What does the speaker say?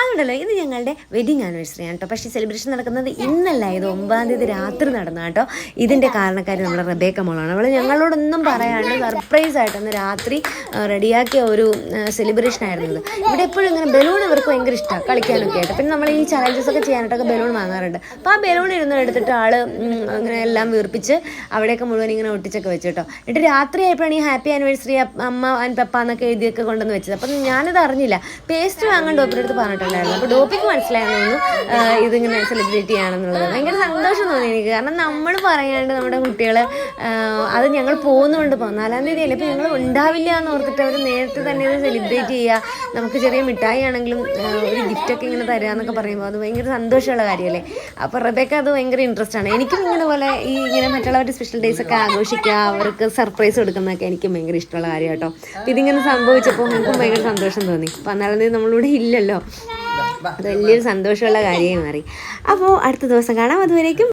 അതുകൊണ്ടല്ലോ ഇത് ഞങ്ങളുടെ wedding anniversary ആണ് കേട്ടോ പക്ഷേ സെലിബ്രേഷൻ നടക്കുന്നത് ഇന്നല്ല. ഇത് ഒമ്പതാം തീയതി രാത്രി നടന്ന കേട്ടോ ഇതിന്റെ കാരണക്കാരി നമ്മുടെ റബേക്ക മോളാണ്. അവൾ ഞങ്ങളോടൊന്നും പറയാണ്ട് സർപ്രൈസ് ആയിട്ടൊന്ന് രാത്രി ആ, റെഡിയാക്കിയ ഒരു സെലിബ്രേഷൻ ആയിരുന്നു ഇവിടെ എപ്പോഴും ഇങ്ങനെ ബലൂൺ ഇവർക്ക് ഭയങ്കര ഇഷ്ടമാണ് കളിക്കാനൊക്കെ ആയിട്ട്. പിന്നെ നമ്മൾ ഈ ചലഞ്ചസ് ഒക്കെ ചെയ്യാനായിട്ടൊക്കെ ബലൂൺ വാങ്ങാറുണ്ട്. അപ്പോൾ ആ ബലൂൺ ഇരുന്ന് എടുത്തിട്ട് ആൾ അങ്ങനെ എല്ലാം വീർപ്പിച്ച് അവിടെയൊക്കെ മുഴുവൻ ഇങ്ങനെ ഒട്ടിച്ചൊക്കെ വെച്ചു കേട്ടോ എന്നിട്ട് രാത്രി ആയപ്പോഴാണ് ഈ ഹാപ്പി ആനിവേഴ്സറി അമ്മ ആൻഡ് പപ്പ എന്നൊക്കെ എഴുതിയൊക്കെ കൊണ്ടുവന്ന് വെച്ചത്. അപ്പം ഞാനത് അറിഞ്ഞില്ല പേസ്റ്റ് വാങ്ങാൻ ഡോപ്പിന്റെ അടുത്ത് പറഞ്ഞിട്ടുണ്ടായിരുന്നു അപ്പോൾ ഡോപ്പിക്ക് മനസ്സിലായിരുന്നു ഇതിങ്ങനെ സെലിബ്രേറ്റ് ചെയ്യാണെന്നുള്ളത് ഭയങ്കര സന്തോഷം തോന്നി എനിക്ക്. കാരണം നമ്മൾ പറയാണ്ട് നമ്മുടെ കുട്ടികൾ അത് ഞങ്ങൾ പോകുന്നുണ്ട് പതിനാലാം നാലാം തീയതി അല്ലേ ഇപ്പോൾ ഞങ്ങൾ ഉണ്ടാവില്ല എന്ന് ഓർത്തിട്ട് അവർ നേരത്തെ തന്നെ ഇത് സെലിബ്രേറ്റ് ചെയ്യുക നമുക്ക് ചെറിയ മിഠായി ആണെങ്കിലും ഒരു ഗിഫ്റ്റൊക്കെ ഇങ്ങനെ തരിക എന്നൊക്കെ പറയുമ്പോൾ അത് ഭയങ്കര സന്തോഷമുള്ള കാര്യമല്ലേ? അപ്പോൾ റബേക്ക അത് ഭയങ്കര ഇൻട്രസ്റ്റ് ആണ്. എനിക്കും ഇങ്ങനെ പോലെ ഈ ഇങ്ങനെ മറ്റുള്ളവരുടെ സ്പെഷ്യൽ ഡേയ്സ് ഒക്കെ ആഘോഷിക്കുക അവർക്ക് സർപ്രൈസ് കൊടുക്കുന്നതൊക്കെ എനിക്കും ഭയങ്കര ഇഷ്ടമുള്ള കാര്യം കേട്ടോ. അപ്പോൾ ഇതിങ്ങനെ സംഭവിച്ചപ്പോൾ എനിക്കും ഭയങ്കര സന്തോഷം തോന്നി. പതിനാലാം തീയതി നമ്മളിവിടെ ഇല്ലല്ലോ. വലിയൊരു സന്തോഷമുള്ള കാര്യമായി മാറി. അപ്പോൾ അടുത്ത ദിവസം കാണാം. അതുവരേക്കും